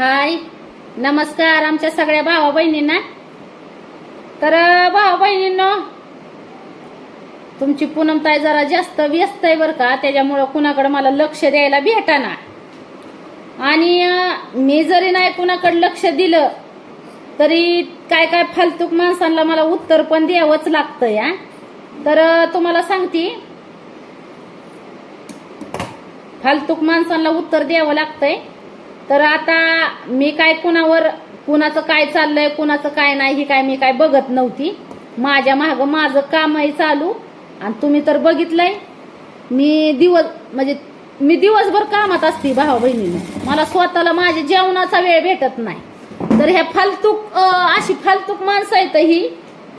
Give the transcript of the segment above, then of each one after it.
हाय. नमस्कार आमच्या सगळ्या भावा बहिणींना. तर भावा बहिणींनो तुमची पूनमताई जरा जास्त व्यस्त आहे बरं का त्याच्यामुळं कुणाकडे मला लक्ष द्यायला भेटाना. आणि मी जरी नाही कुणाकडे लक्ष दिलं तरी काय काय फालतूक माणसांना मला उत्तर पण द्यावंच लागतं या तर तुम्हाला सांगते फालतूक माणसांना उत्तर द्यावं लागतंय. तर आता मी काय कुणावर कुणाचं काय चाललंय कुणाचं काय नाही ही काय मी काय बघत नव्हती. माझ्या मागं माझं कामही चालू. आणि तुम्ही तर बघितलंय मी दिवस म्हणजे मी दिवसभर कामात असते भावा बहिणीनं. मला स्वतःला माझ्या जेवणाचा वेळ भेटत नाही. तर ह्या फालतूक अशी फालतूक माणसं आहेत ही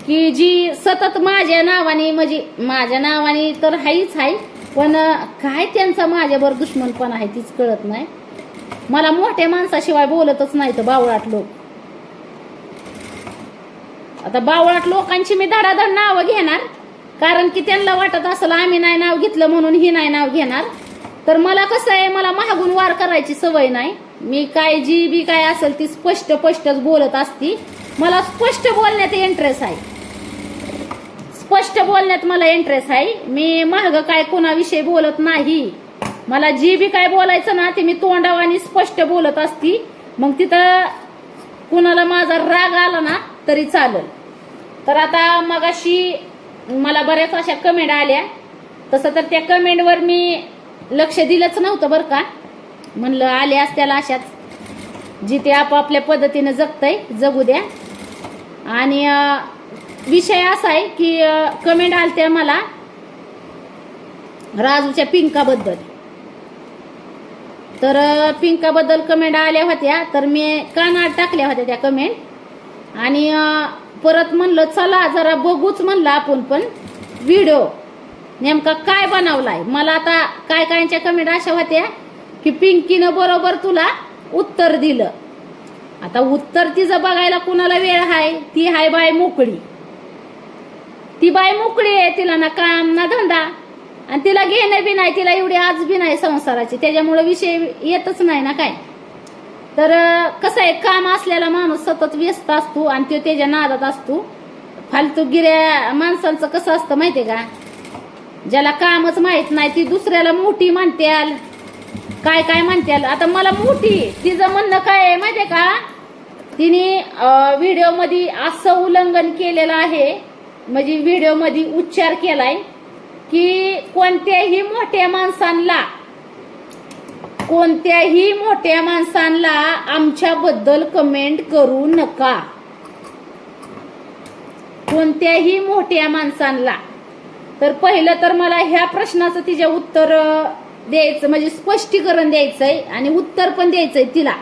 की जी सतत माझ्या नावाने म्हणजे माझ्या नावाने तर हाईच आहे पण काय त्यांचा माझ्यावर दुश्मनपण आहे तीच कळत नाही. मला मोठ्या माणसाशिवाय बोलतच नाही तर बावळाट लोक. आता बावळाट लोकांची मी धडाधड नावं घेणार कारण की त्यांना वाटत असेल आम्ही नाही नाव घेतलं म्हणून ही नाही नाव घेणार. तर मला कसं आहे मला महागून वार करायची सवय नाही. मी काय जी बी काय असेल ती स्पष्ट स्पष्टच बोलत असती. मला स्पष्ट बोलण्यात इंटरेस्ट आहे. स्पष्ट बोलण्यात मला इंटरेस्ट आहे. मी महाग काय कोणाविषयी बोलत नाही. मला जी बी काय बोलायचं ना ते मी तोंडावानी स्पष्ट बोलत असती. मग तिथं कुणाला माझा राग आला ना तरी चालेल. तर आता मगाशी मला बऱ्याच अशा कमेंट आल्या. तसं तर त्या कमेंटवर मी लक्ष दिलंच नव्हतं बरं का. म्हणलं आले असत्याला अशाच. जिथे आपापल्या पद्धतीनं जगतंय जगू द्या. आणि विषय असा आहे की कमेंट आलत्या मला राजूच्या पिंकाबद्दल. तर पिंकाबद्दल कमेंट आल्या होत्या. तर मी कानात टाकल्या होत्या त्या कमेंट आणि परत म्हणलं चला जरा बघूच म्हणलं आपण पण. व्हिडिओ नेमका काय बनवलाय? मला आता काय कायच्या कमेंट अशा होत्या की पिंकीनं बरोबर तुला उत्तर दिलं. आता उत्तर तिचं बघायला कुणाला वेळ आहे ती हाय बाय मोकळी. ती बाय मोकळी आहे तिला ना काम ना धंदा. आणि तिला घेणं बी नाही तिला एवढी आज बी नाही संसाराची. त्याच्यामुळे विषय येतच नाही ना काय? तर कसं आहे काम असलेला माणूस सतत व्यस्त असतो आणि तो त्याच्या नादात असतो. फालतू गिऱ्या माणसांचं कसं असतं माहितीये का? ज्याला कामच माहीत नाही ती दुसऱ्याला मोठी म्हणत्याल. काय काय म्हणत्याल? आता मला मोठी तिचं म्हणणं काय आहे माहितीये का? तिने व्हिडिओमध्ये असं उल्लंघन केलेलं आहे. म्हणजे व्हिडिओमध्ये उच्चार केलाय. की कोणत्याही मोठ्या माणसांना कोणत्याही मोठ्या माणसांना आमच्याबद्दल कमेंट करू नका. कोणत्याही मोठ्या माणसांना. तर पहिलं तर मला ह्या प्रश्नाचं तिच्या उत्तर द्यायचं म्हणजे स्पष्टीकरण द्यायचंय आणि उत्तर पण द्यायचंय तिला.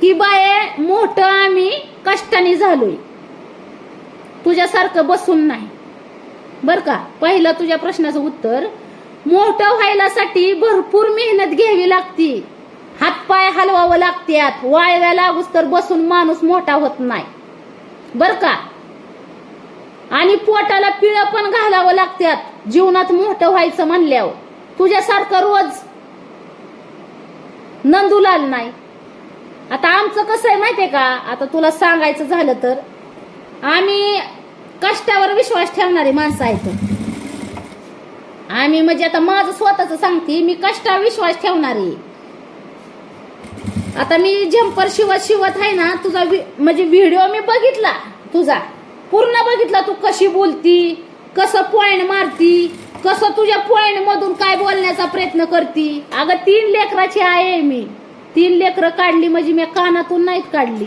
की बाय मोठं आम्ही कष्टाने झालोय. तुझ्यासारखं बसून नाही. बर का? पहिलं तुझ्या प्रश्नाचं उत्तर मोठं व्हायलासाठी भरपूर मेहनत घ्यावी लागती. हातपाय हलवावं लागत्यात. वाळव्या लागूस तर बसून माणूस मोठा होत नाही. बर का? आणि पोटाला पिळं पण घालावं लागत्यात. जीवनात मोठं व्हायचं म्हणल्यावर. तुझ्यासारखं रोज नंदूलाल नाही. आता आमचं कसं आहे माहितीये का? आता तुला सांगायचं झालं तर आम्ही कष्टावर विश्वास ठेवणारी माणसं आहेत आम्ही म्हणजे आता माझं स्वतःच सांगते मी कष्टावर विश्वास ठेवणारी. आता मी जम्पर शिवत शिवत आहे ना तुझा वि- म्हणजे व्हिडिओ मी बघितला तुझा. पूर्ण बघितला तू कशी बोलती कसं पॉइंट मारती कसं तुझ्या पॉइंट मधून काय बोलण्याचा प्रयत्न करती. अगं तीन लेकराची आहे मी. तीन लेकरं काढली म्हणजे मी कानातून नाहीत काढली.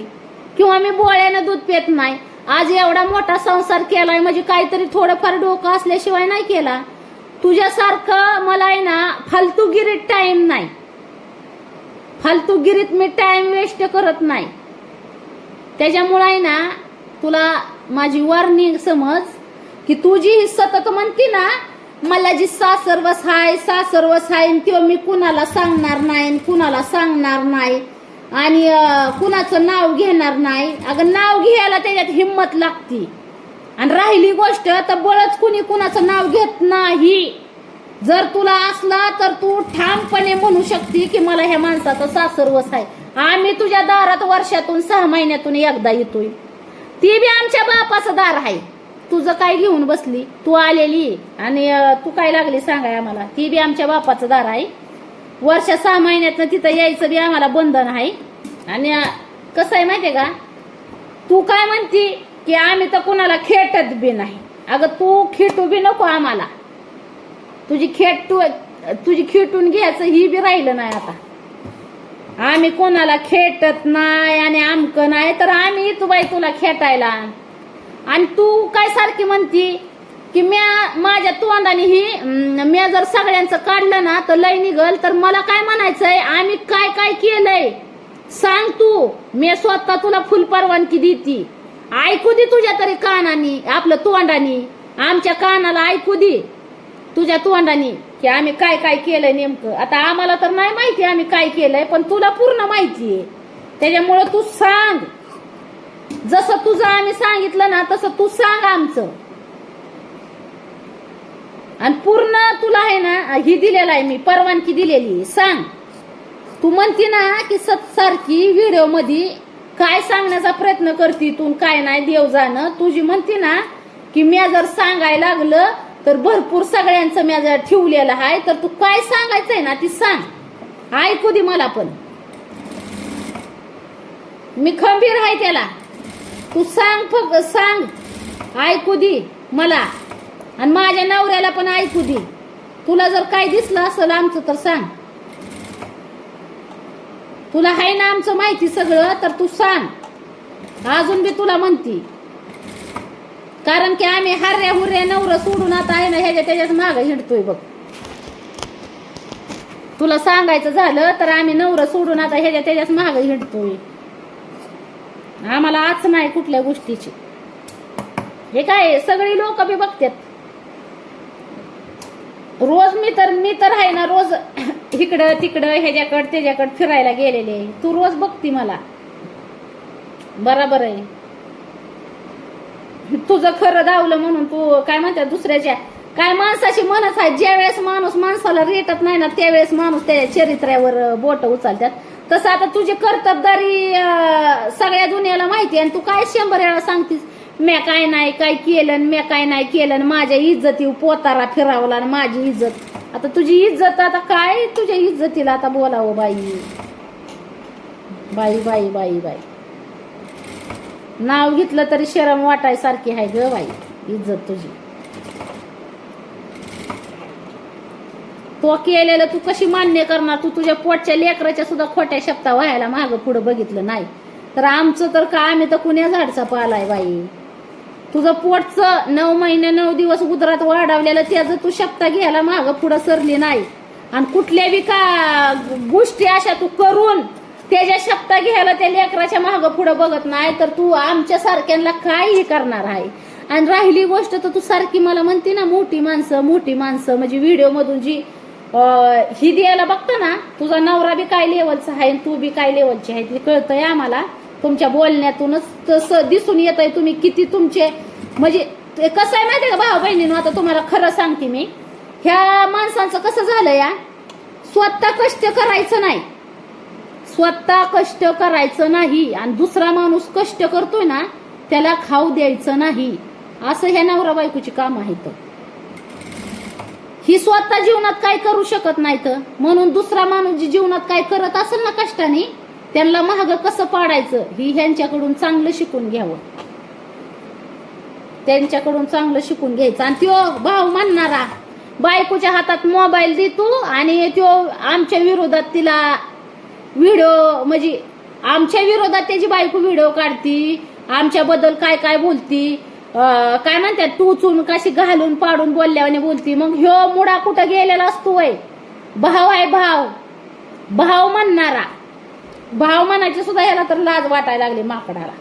किंवा मी बोळ्यानं दूध पेत नाही. आज एवढा मोठा संसार केलाय म्हणजे काहीतरी थोडंफार डोकं असल्याशिवाय नाही केला. तुझ्यासारखं मला आहे ना फालतूगिरीत टाइम नाही. फालतूगिरीत मी टाइम वेस्ट करत नाही. त्याच्यामुळे आहे ना तुला माझी वॉर्निंग समज की तू जी सतत म्हणती ना मला जी सासरवस हाय सासरवस हाय आणि मी कुणाला सांगणार नाही कुणाला सांगणार नाही आणि कुणाचं नाव घेणार नाही. अगं नाव घ्यायला त्याच्यात हिंमत लागती. आणि राहिली गोष्ट तर बळच कुणी कुणाचं नाव घेत नाही. जर तुला असला तर तू ठामपणे म्हणू शकते की मला ह्या माणसाचं सासरवस आहे. आम्ही तुझ्या दारात वर्षातून सहा महिन्यातून एकदा येतोय. ती बी आमच्या बापाचं दार आहे. तुझं काय घेऊन बसली? तू आलेली आणि तू काय लागली सांगाय आम्हाला? ती बी आमच्या बापाचं दार आहे. वर्ष सहा महिन्यातनं तिथं यायचं बी आम्हाला बंधन आहे. आणि कसं आहे माहितीये का? तू काय म्हणती की आम्ही तर कुणाला खेटत बी नाही. अगं तू खेटू बी नको आम्हाला. तुझी खेटू तुझी खेटून घ्यायचं ही बी राहिलं नाही आता. आम्ही कोणाला खेटत नाही आणि आमकं नाही तर आम्ही तू बाई तुला खेटायला. आणि तू काय सारखी म्हणती? की म्या माझ्या तोंडाने ही म्या जर सगळ्यांचं काढलं ना तर लय निघल. तर मला काय म्हणायचंय? आम्ही काय काय केलंय? सांग तू. मी स्वतः तुला फुल परवानगी देती. ऐकू दे तुझ्या तरी कानानी आपलं तोंडानी. आमच्या कानाला ऐकू दे. तुझ्या तोंडानी की आम्ही काय काय केलंय नेमकं. आता आम्हाला तर नाही माहिती आम्ही काय केलंय पण तुला पूर्ण माहिती आहे. त्याच्यामुळं तू सांग. जसं तुझं आम्ही सांगितलं ना तसं तू सांग आमचं. आणि पूर्ण तुला आहे ना ही दिलेलं आहे मी परवानगी दिलेली सांग. तू म्हणते ना की सत्सारखी व्हिडिओमध्ये काय सांगण्याचा प्रयत्न करते तू काय नाही देव जाणं. तुझी म्हणते ना की मी जर सांगायला लागलं तर भरपूर सगळ्यांचं मी जर ठेवलेलं आहे तर तू काय सांगायचंय ना ती सांग. ऐकू दे मला पण. मी खंबीर आहे त्याला. तू सांग फक्त सांग. ऐकू दे मला. आणि माझ्या नवऱ्याला पण ऐकू दे. तुला जर काय दिसलं असेल आमचं तर सांग. तुला आहे ना आमचं माहिती सगळं तर तू सांग. अजून बी तुला म्हणती. कारण की आम्ही हर्या हुर्या नवरं सोडून आता आहे ना ह्याच्या त्याच्यात माग हिंडतोय बघ. तुला सांगायचं झालं तर आम्ही नवरं सोडून आता ह्याच्या त्याच्यात माग हिंडतोय. आम्हाला आज नाही कुठल्या गोष्टीची. हे काय सगळी लोक बी बघतात. रोज मी तर मी तर आहे ना रोज इकडं तिकडं ह्याच्याकड त्याच्याकड फिरायला गेलेले तू रोज बघती मला. बराबर आहे. तुझं खरं धावलं म्हणून तू काय म्हणतात दुसऱ्याच्या काय माणसाची मनच आहे. ज्या वेळेस माणूस माणसाला रेटत नाही ना त्यावेळेस माणूस त्याच्या चरित्र्यावर बोट उचलतात. तसं आता तुझी कर्तबदारी सगळ्या दुनियाला माहिती आहे आणि तू काय शंभर वेळा सांगतीस? म्या काय नाही काय केलं मी म्या काय नाही केलं आणि माझ्या इज्जती पोतारा फिरावला आणि माझी इज्जत. आता तुझी इज्जत आता काय? तुझ्या इज्जतीला आता बोलावं बाई. बाई बाई बाई बाई. नाव घेतलं तरी शरम वाटायसारखी आहे ग बाई इज्जत तुझी. तो केलेलं तू कशी मान्य करणार? तू तुझ्या पोटच्या लेकराच्या सुद्धा खोट्या शब्दा व्हायला मागं पुढं बघितलं नाही. तर आमचं तर का आम्ही तर कुण्या झाडचा पालाय बाई. तुझं पोटचं नऊ महिने नऊ दिवस उदरात वाढवलेलं त्याचं तू शब्दा घ्यायला मागं पुढं सरली नाही. आणि कुठल्या बी का गोष्टी अशा तू करून त्याच्या शब्दा घ्यायला त्या लेकराच्या मागं पुढं बघत नाही तर तू आमच्या सारख्यांना काही करणार आहे. आणि राहिली गोष्ट तर तू सारखी मला म्हणते ना मोठी माणसं मोठी माणसं. म्हणजे व्हिडिओ मधून जी ही द्यायला बघता ना तुझा नवरा बी काय लेवलचा आहे आणि तू बी काय लेवलची आहे ते कळतंय आम्हाला. तुमच्या बोलण्यातूनच तसं दिसून येत आहे तुम्ही किती तुमचे म्हणजे कसं आहे माहितीये का भाऊ बहिणीनं आता तुम्हाला खरं सांगते मी. ह्या माणसांचं कसं झालं या? स्वतः कष्ट करायचं नाही. स्वतः कष्ट करायचं नाही. आणि दुसरा माणूस कष्ट करतोय ना त्याला खाऊ द्यायचं नाही. असं ह्या नवरा बायकोची काम आहेत. ही स्वतः जीवनात काय करू शकत नाहीत. म्हणून दुसरा माणूस जी जीवनात काय करत असेल ना कष्टाने त्यांना महाग कसं पाडायचं? ही ह्यांच्याकडून चांगलं शिकून घ्यावं. त्यांच्याकडून चांगलं शिकून घ्यायचं. आणि त्यो भाव म्हणणारा बायकोच्या हातात मोबाईल देतो आणि त्यो आमच्या विरोधात तिला व्हिडिओ म्हणजे आमच्या विरोधात त्याची बायको व्हिडिओ काढती आमच्याबद्दल काय काय बोलती काय म्हणतात तू चून कशी घालून पाडून बोलल्याने बोलती. मग ह्यो मुडा कुठं गेलेला असतो भाव आहे भाव भाव म्हणणारा भाव म्हणायची सुद्धा ह्याला तर लाज वाटायला लागली माकडाला.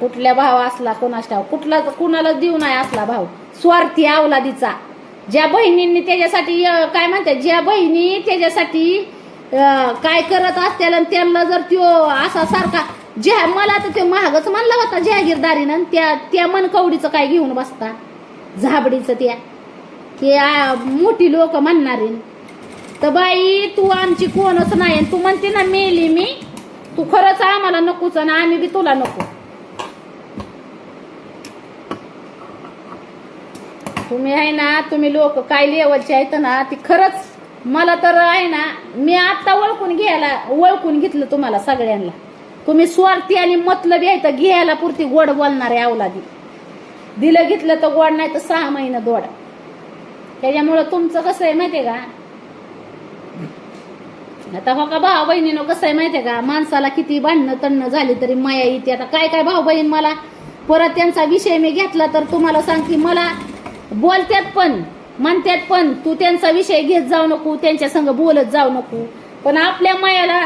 कुठल्या भाव असला कोणाच्या ठाव कुठला कुणाला देऊ नाही असला भाव. स्वार्थी अवलादीचा. ज्या बहिणींनी त्याच्यासाठी काय म्हणतात ज्या बहिणी त्याच्यासाठी काय करत असतील आणि त्यांना जर त्यो असा सारखा ज्या मला तर ते महागच मानला होता जहागीरदारीनं त्या त्या मनकवडीचं काय घेऊन बसता? झाबडीचं त्या. की मोठी लोक म्हणणारे तर बाई तू आमची कोणच नाही तू म्हणते ना मेली मी. तू खरंच आम्हाला नकोच आणि आम्ही बी तुला नको. तुम्ही आहे ना तुम्ही लोक काय लेवलचे आहेत ना ती खरंच मला तर आहे ना मी आत्ता ओळखून घ्यायला ओळखून घेतलं तुम्हाला सगळ्यांना. तुम्ही स्वार्थी आणि मतलब आहे तर घ्यायला पुरती गोड बोलणारे अवलादी. दिलं घेतलं तर गोड नाही तर सहा महिना दोड. त्याच्यामुळं तुमचं कसं आहे माहिती आहे का? आता हो का भाऊ बहिणीनं कसं आहे माहितीये का? माणसाला किती भांडणं तणणं झाली तरी माया येते. आता काय काय भाऊ बहीण मला? परत त्यांचा विषय मी घेतला तर तुम्हाला सांगते मला बोलत्यात पण म्हणतात पण तू त्यांचा विषय घेत जाऊ नको त्यांच्या संग बोलत जाऊ नको. पण आपल्या मायाला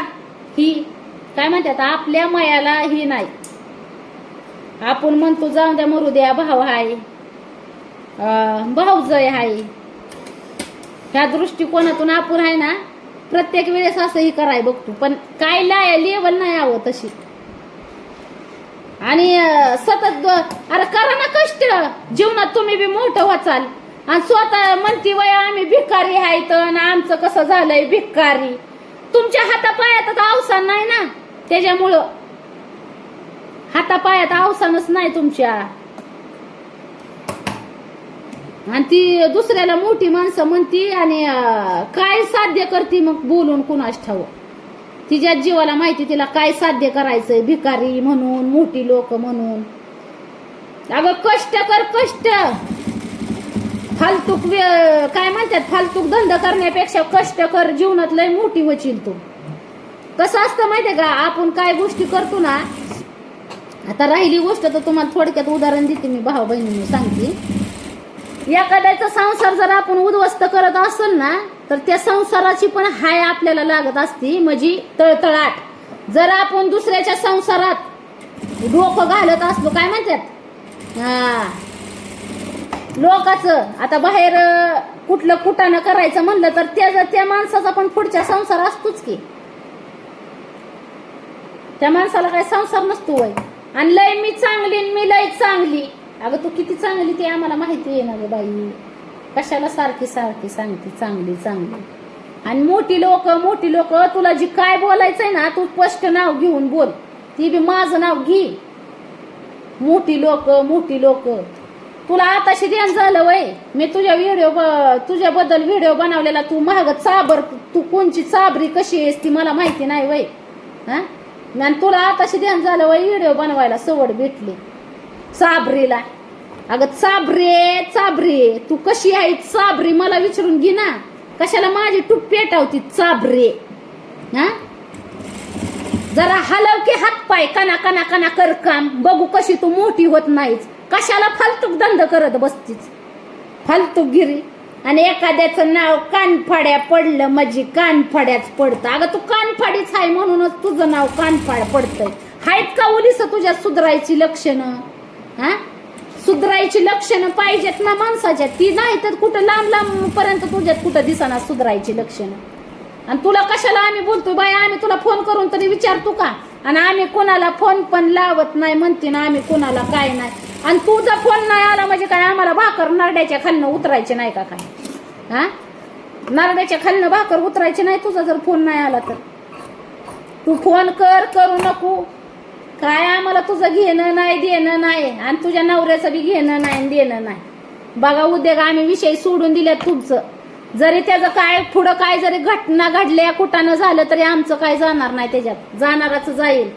ही काय म्हणतात आपल्या मायाला ही नाही. आपण म्हणतो जाऊ द्या मरू द्या भाव हाय. अं, भाऊजय हाय. ह्या दृष्टिकोनातून आपण आहे ना प्रत्येक वेळेस असंही कराय बघतो. पण काय लाय लेवल नाही आवं तशी. आणि सतत अरे करा ना कष्ट. जीवनात तुम्ही बी मोठं वाचाल आणि स्वतः म्हणती वय आम्ही भिकारी आहेत आणि आमचं कसं झालंय भिकारी. तुमच्या हातापायात अवसान नाही ना? त्याच्यामुळं हातापायात अवसानच नाही तुमच्या. आणि ती दुसऱ्याला मोठी माणसं म्हणती आणि काय साध्य करते मग बोलून कुणाच ठाव तिच्या जीवाला माहिती तिला काय साध्य करायचंय? भिकारी म्हणून मोठी लोक म्हणून. अगं कष्ट कर कष्ट. फालतूक काय म्हणतात फालतूक धंदा करण्यापेक्षा कष्ट कर जीवनात लय मोठी वचील तू. कसं असतं माहितीये का आपण काय गोष्टी करतो ना आता राहिली गोष्ट तर तुम्हाला थोडक्यात उदाहरण देते मी भाऊ बहिणीने सांगते. एखाद्याचा संसार जर आपण उद्ध्वस्त करत असेल ना तर त्या संसाराची पण हाय आपल्याला लागत असती म्हणजे तळतळाट. जर आपण दुसऱ्याच्या संसारात डोकं घालत असलो काय म्हणतात? हा. लोकाचं आता बाहेर कुठलं कुटाणं करायचं म्हणलं तर त्या त्या माणसाचा पण पुढच्या संसार असतोच की. त्या माणसाला काय संसार नसतो वय आणि लय मी चांगली आणि मी लय चांगली. अगं तू किती चांगली ते आम्हाला माहिती आहे ना गं बाई. कशाला सारखी सारखी सांगते चांगली चांगली. आणि मोठी लोक मोठी लोक तुला जी काय बोलायचंय ना तू स्पष्ट नाव घेऊन बोल. ती बी माझं नाव घे. मोठी लोक मोठी लोक. तुला आताशी ध्यान झालं वय. मी तुझ्या व्हिडिओ तुझ्याबद्दल व्हिडिओ बनवलेला तू महाग चाबर तू कोणची चाबरी कशी आहेस ती मला माहिती नाही वय. हा? आणि तुला आताशी ध्यान झालं वय व्हिडिओ बनवायला सवड भेटली. चाबरीला. अगं चाबरे चाबरे. तू कशी आहे? चाबरी मला विचारून घे ना. कशाला माझी टूप पेटावती चाबरे? हा? जरा हलव की हात पाय कना कना कना कर काम. बघू कशी तू मोठी होत नाहीच कशाला फालतूक धंद करत बसतीच फालतूक गिरी. आणि एखाद्याचं नाव कानफाड्या पडलं माझी कानफाड्याच पडतं. अगं तू कानफाडीच आहे म्हणूनच तुझं नाव कानफाड पडतंय. हायत का उलीस तुझ्या सुधरायची लक्षणं? सुधारायची लक्षणं पाहिजेत ना माणसाच्या ती नाही तर कुठं लांब लांब पर्यंत तुझ्यात कुठं दिसणार सुधारायची लक्षणं. आणि तुला कशाला आम्ही बोलतो बाई? आम्ही तुला फोन करून तरी विचारतो का? आणि आम्ही कोणाला फोन पण लावत नाही म्हणते ना आम्ही कोणाला काय नाही. आणि तुझा फोन नाही आला म्हणजे काय? आम्हाला भाकर नारड्याच्या खालनं उतरायचे नाही का काय? हा? नरड्याच्या खालनं भाकर उतरायचे नाही? तुझा जर फोन नाही आला तर. तू फोन कर करू नको. काय आम्हाला तुझं घेणं नाही देणं नाही आणि तुझ्या नवऱ्याचं बी घेणं नाही आणि देणं नाही. बघा उद्योग आम्ही विषय सोडून दिल्यात तुमचं. जरी त्याचं काय पुढं काय जरी घटना घडल्या कुठानं झालं तरी आमचं काय जाणार नाही त्याच्यात. जाणारच जाईल.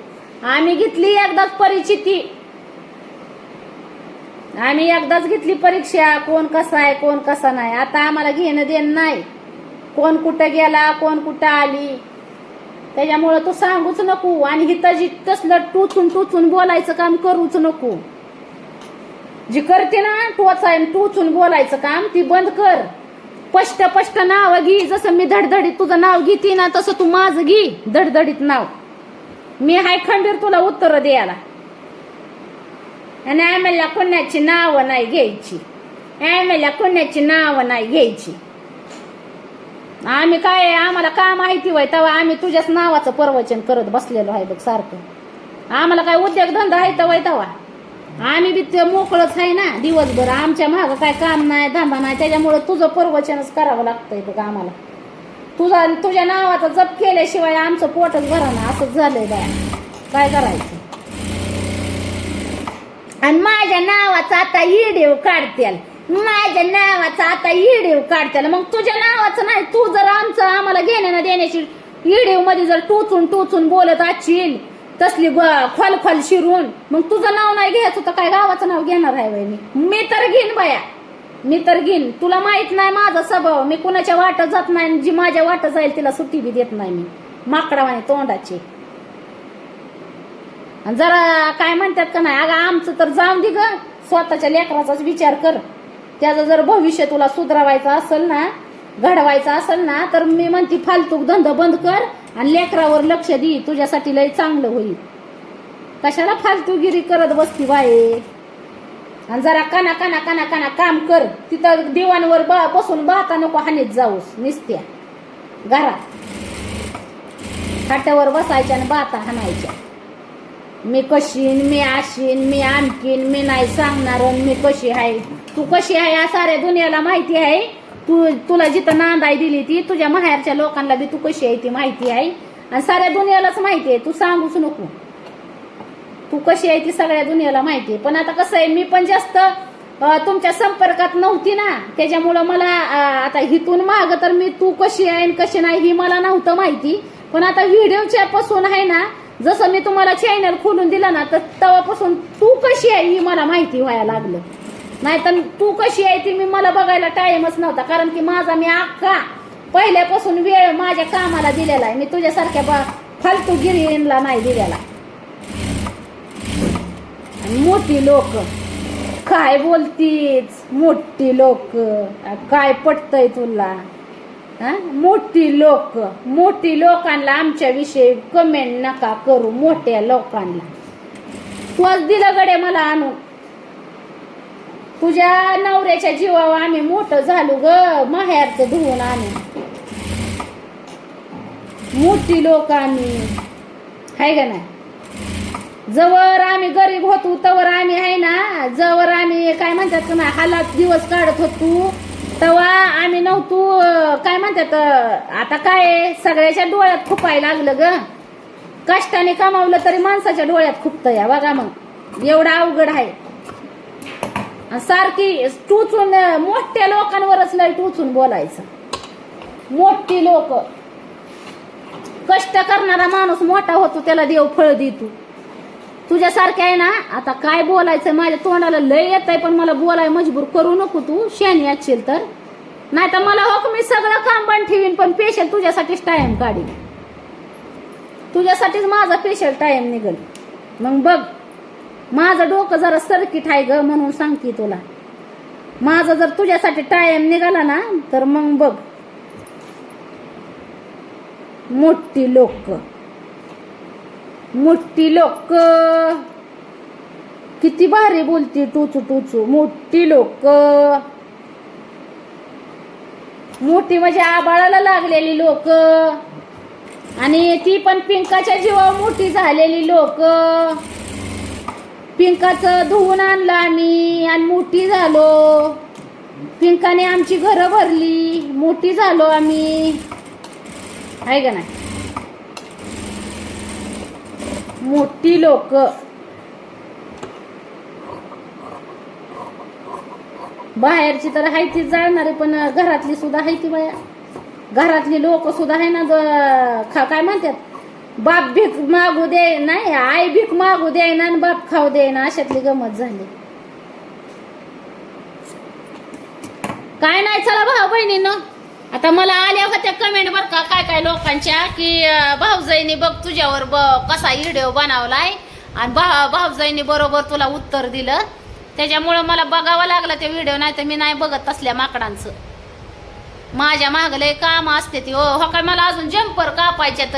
आम्ही घेतली एकदाच परिचिती. आम्ही एकदाच घेतली परीक्षा. कोण कसा आहे कोण कसा नाही. आता आम्हाला घेणं देणं नाही. कोण कुठं गेला कोण कुठं आली. त्याच्यामुळं तू सांगूच नको. आणि हिथं जी तसलं टुचून टुचून बोलायचं काम करूच नको. जी करते ना टोचाय टुचून बोलायचं काम ती बंद कर. पष्ट पष्ट नाव घे. जसं मी धडधडीत तुझं नाव घेते ना तसं तू माझं घे. धडधडीत नाव. मी हाय खंबीर तुला उत्तर द्यायला. आणि आम्हाला कोणाची नावं नाही घ्यायची. आम्हाला कोणाची नावं नाही घ्यायची. आम्ही काय आम्हाला का माहिती व्हाय तेव्हा आम्ही तुझ्याच नावाचं प्रवचन करत बसलेलो आहे बघ सारखं. आम्हाला काय उद्योगधंदा आहे तर तेव्हा आम्ही बी ते मोकळच आहे ना दिवसभर. आमच्या मागं काय काम नाही धंदा नाही त्याच्यामुळे तुझं प्रवचनच करावं लागतंय बघ आम्हाला. तुझा तुझ्या नावाचा जप केल्याशिवाय आमचं पोटच भरा ना असंच झालंय बाय. काय करायचं? आणि माझ्या नावाचा आता इडेव काढतील माझ्या नावाचा आता इडीव काढतेल मग तुझ्या नावाचं नाही तू जर आमचं आम्हाला घेण्यानं देण्याची इडीवमध्ये जर टोचून टोचून बोलत असशील तसली खोल खोल शिरून मग तुझं नाव नाही घ्यायचं तर काय गावाचं नाव घेणार आहे बाई मी? मी तर घेईन बाया. मी तर घेईन. तुला माहीत नाही माझा स्वभाव. मी कुणाच्या वाटत जात नाही आणि जी माझ्या वाटत जाईल तिला सुट्टी बी देत नाही मी. माकडावाने तोंडाची. आणि जरा काय म्हणतात का नाही अगं आमचं तर जाऊन दे ग. स्वतःच्या लेकराचाच विचार कर. त्याचं जर भविष्य तुला सुधारवायचं असेल ना घडवायचं असेल ना तर मी म्हणते फालतूक धंदा बंद कर आणि लेकरावर लक्ष दे तुझ्यासाठी लय चांगलं होईल. कशाला फालतूगिरी करत बसती बाये आणि जरा काना काना काना काना काम कर. तिथं दिवाणवर बा बसून बाता नको हानीत जाऊस निसत्या. घरात. खाट्यावर बसायच्या आणि बाता हाणायच्या. मी कशीन मी आशीन मी आणखीन मी नाही सांगणार मी कशी आहे? तू कशी आहे या साऱ्या दुनियाला माहिती आहे? तू तुला जिथं नांदाय दिली ती तुझ्या माहेरच्या लोकांना बी तू कशी आहे ती माहिती आहे? आणि साऱ्या दुनियालाच माहिती आहे तू सांगूच नको. तू कशी आहे ती सगळ्या दुनियाला माहिती आहे. पण आता कसं आहे मी पण जास्त तुमच्या संपर्कात नव्हती ना. त्याच्यामुळं मला आता हिथून माग तर मी तू कशी आहे कशी नाही ही मला नव्हतं माहिती. पण आता व्हिडिओच्या पासून आहे ना जसं मी तुम्हाला चॅनल खोलून दिलं ना तर तेव्हापासून तू कशी आहे ही मला माहिती व्हायला लागलं. नाही तर तू कशी आहे ती मी मला बघायला टाइमच नव्हता कारण की माझा मी अख्खा पहिल्यापासून वेळ माझ्या कामाला दिलेला आहे. मी तुझ्यासारख्या बा फालतू गिरीला नाही दिलेला. आणि मोठी लोक. काय बोलतीच मोठी लोक? काय पटतय तुला? मोठी लोक मोठी लोकांना आमच्याविषयी कमेंट नका करू मोठ्या लोकांना. तूच दिलं गडे मला आणू तुझ्या नवऱ्याच्या जीवावर आम्ही मोठं झालो ग माहेरचं धुवून आणू मोठी लोक आम्ही. हाय का नाही? जवळ आम्ही गरीब होतो तवर आम्ही आहे ना जवळ आम्ही काय म्हणतात का नाही हालात दिवस काढत होतो. तेव्हा आम्ही नव्हतो काय म्हणतात आता काय आहे, सगळ्याच्या डोळ्यात खुपायला लागलं ग. कष्टाने कमावलं तरी माणसाच्या डोळ्यात खुपतं या बघा मग. एवढं अवघड आहे. सारखी टुचून मोठ्या लोकांवरच नाही टुचून बोलायचं. मोठी लोक. कष्ट करणारा माणूस मोठा होतो त्याला देव फळ देतो. तुझ्यासारखे आहे ना आता काय बोलायचं माझ्या तोंडाला लय येत आहे पण मला बोलाय मजबूर करू नको तू. शेणी असशील तर. नाही तर मला हो मी सगळं काम पण ठेवीन पण पेशल तुझ्यासाठीच टाइम काढीन. तुझ्यासाठीच माझा पेशल टाइम निघल मग बघ माझं डोकं जरा सर्किट आहे ग म्हणून सांगते तुला. माझं जर तुझ्यासाठी टाइम निघाला ना तर मग बघ. मोठी लोक. मोठी लोक. किती भारी बोलती टोचू टोचू. मोठी लोक. मोठी म्हणजे आबाळाला लागलेली लोक. आणि ती पण पिंकाच्या जीवावर मोठी झालेली लोक. पिंकाचं धुवून आणलं आम्ही आणि मोठी झालो. पिंकाने आमची घरं भरली. मोठी झालो आम्ही. आहे का नाही? मोठी लोक. बाहेरची तर आहे ती जाळणारी पण घरातली सुद्धा आहे ती बाया. घरातली लोक सुद्धा आहे ना खा काय म्हणतात? बाप भीक मागू दे नाही आई भीक मागू दे ना आणि बाप खाऊ दे ना अशातली गमत झाली. काय नाही चला भाऊ बहिणीनं. आता मला आल्या होत्या कमेंट बर का काय काय लोकांच्या की भाऊजाईने बघ तुझ्यावर ब कसा व्हिडिओ बनवलाय. आणि भा भाऊजाईने बरोबर तुला उत्तर दिलं. त्याच्यामुळं मला बघावं लागलं ते व्हिडिओ नाही तर मी नाही बघत असल्या माकडांचं. माझ्या मागं काम असते ती हो हो काय मला अजून जम्पर कापायच्यात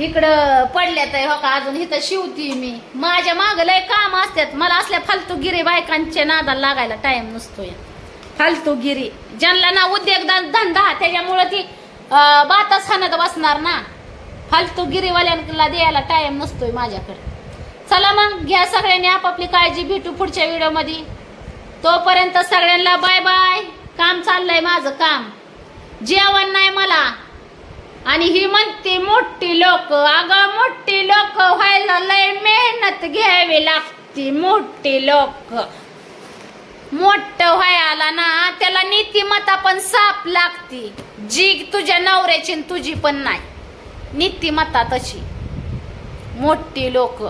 इकडं पडल्यात हो का? अजून इथं शिवती मी. माझ्या मागं काम असतात मला असल्या फालतूगिरी बायकांच्या नादाला लागायला टाइम नसतोय. फालतूगिरी. ज्यांना ना उद्योग धंदा त्याच्यामुळं ती अं, खाण्यात बसणार ना. फालतू गिरीवाल्यांना द्यायला टाइम नसतोय माझ्याकडे. चला मग घ्या सगळ्यांनी आपापली काळजी भेटू पुढच्या व्हिडिओमध्ये. तोपर्यंत सगळ्यांना बाय बाय काम चाललंय माझं काम. जेवण नाही मला. आणि ही म्हणते मोठी लोक अगं मोठी लोक व्हायला लय मेहनत घ्यावी लागती मोठी लोक. मोठ व्हायला ना त्याला नीतिमत्ता पण साप लागती. जी तुझ्या नवऱ्याची तुझी पण नाही. नीतिमत्ता तशी. मोठी लोक.